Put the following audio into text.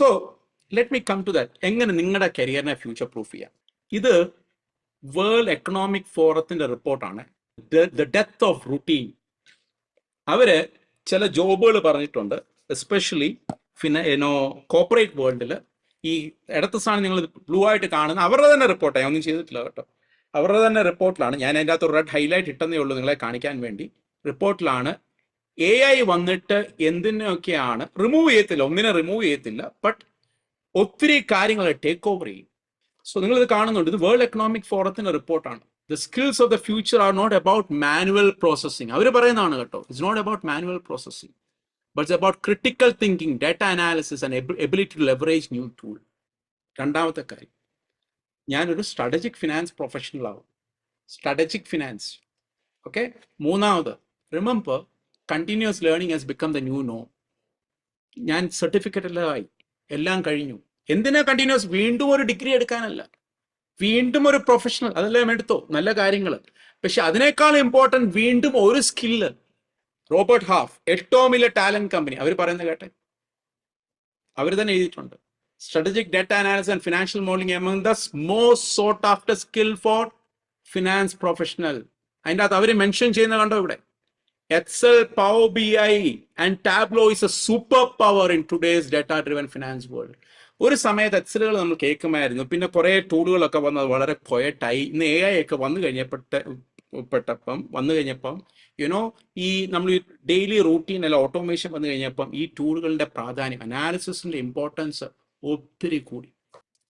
So let me come to that എങ്ങനെ നിങ്ങളുടെ കരിയറിനെ future proof ചെയ്യാം? ഇത് വേൾഡ് എക്കണോമിക് ഫോറത്തിന്റെ റിപ്പോർട്ടാണ് ദ ഡെത്ത് ഓഫ് റുട്ടീൻ അവർ ചില ജോബുകൾ പറഞ്ഞിട്ടുണ്ട്. എസ്പെഷ്യലി പിന്നെ ഏനോ കോർപ്പറേറ്റ് വേൾഡിൽ ഈ ഇടത്ത സ്ഥാനം നിങ്ങൾ ബ്ലൂ ആയിട്ട് കാണുന്ന അവരുടെ തന്നെ റിപ്പോർട്ടാണ് ഞാൻ ഒന്നും ചെയ്തിട്ടില്ല കേട്ടോ. അവരുടെ തന്നെ റിപ്പോർട്ടിലാണ് ഞാൻ അതിന്റെ അകത്ത് റെഡ് ഹൈലൈറ്റ് ഇട്ടെന്നേ ഉള്ളൂ നിങ്ങളെ കാണിക്കാൻ വേണ്ടി. റിപ്പോർട്ടിലാണ് എ ഐ വന്നിട്ട് എന്തിനൊക്കെയാണ് റിമൂവ് ചെയ്യത്തില്ല ഒന്നിനെ റിമൂവ് ചെയ്യത്തില്ല ബട്ട് ഒത്തിരി കാര്യങ്ങൾ ടേക്ക് ഓവർ ചെയ്യും. സോ നിങ്ങൾ ഇത് കാണുന്നുണ്ട് ഇത് വേൾഡ് എക്കണോമിക് ഫോറത്തിന്റെ റിപ്പോർട്ടാണ് the skills of the future are not about manual processing അവർ പറയുന്നതാണ് കേട്ടോ it's not about manual processing but about critical thinking data analysis and ability to leverage new tool രണ്ടാമത്തെ കാര്യം ഞാനൊരു സ്ട്രാറ്റജിക് ഫിനാൻസ് പ്രൊഫഷണൽ ആവും. Strategic finance okay മൂന്നാമത് remember continuous learning has become the new no ഞാൻ certificate എല്ലാം ആയി. എല്ലാം കഴിഞ്ഞു. എന്തിനാ കണ്ടിന്യൂസ് വീണ്ടും ഒരു ഡിഗ്രി എടുക്കാനല്ല. വീണ്ടും ഒരു പ്രൊഫഷണൽ അതെല്ലാം എടുത്തോ? നല്ല കാര്യങ്ങൾ പക്ഷെ അതിനേക്കാൾ ഇമ്പോർട്ടന്റ് വീണ്ടും ഒരു സ്കില്ല് റോബർട്ട് ഹാഫ് എട്ടോമിലെ ടാലന്റ് കമ്പനി. അവർ പറയുന്നത് കേട്ടെ? അവർ തന്നെ എഴുതിയിട്ടുണ്ട്. Strategic data analysis and financial modelling among the most sought after skill for finance professional അതിന്റെ അകത്ത് അവർ മെൻഷൻ ചെയ്യുന്ന കണ്ടോ ഇവിടെ? AI and Tableau is a super power in today's data driven finance world ഒരു സമയത്ത് എക്സലുകൾ നമ്മൾ കേൾക്കുമായിരുന്നു. പിന്നെ കുറേ ടൂളുകളൊക്കെ വന്നത് വളരെ ക്വയറ്റായി ഇന്ന് എ ഐ ഒക്കെ വന്നു കഴിഞ്ഞപ്പെട്ട പെട്ടപ്പം വന്നു കഴിഞ്ഞപ്പം യുനോ ഈ നമ്മൾ ഡെയിലി റൂട്ടീൻ അല്ല ഓട്ടോമേഷൻ വന്നു കഴിഞ്ഞപ്പം ഈ ടൂളുകളുടെ പ്രാധാന്യം അനാലിസിസിന്റെ ഇമ്പോർട്ടൻസ് ഒത്തിരി കൂടി.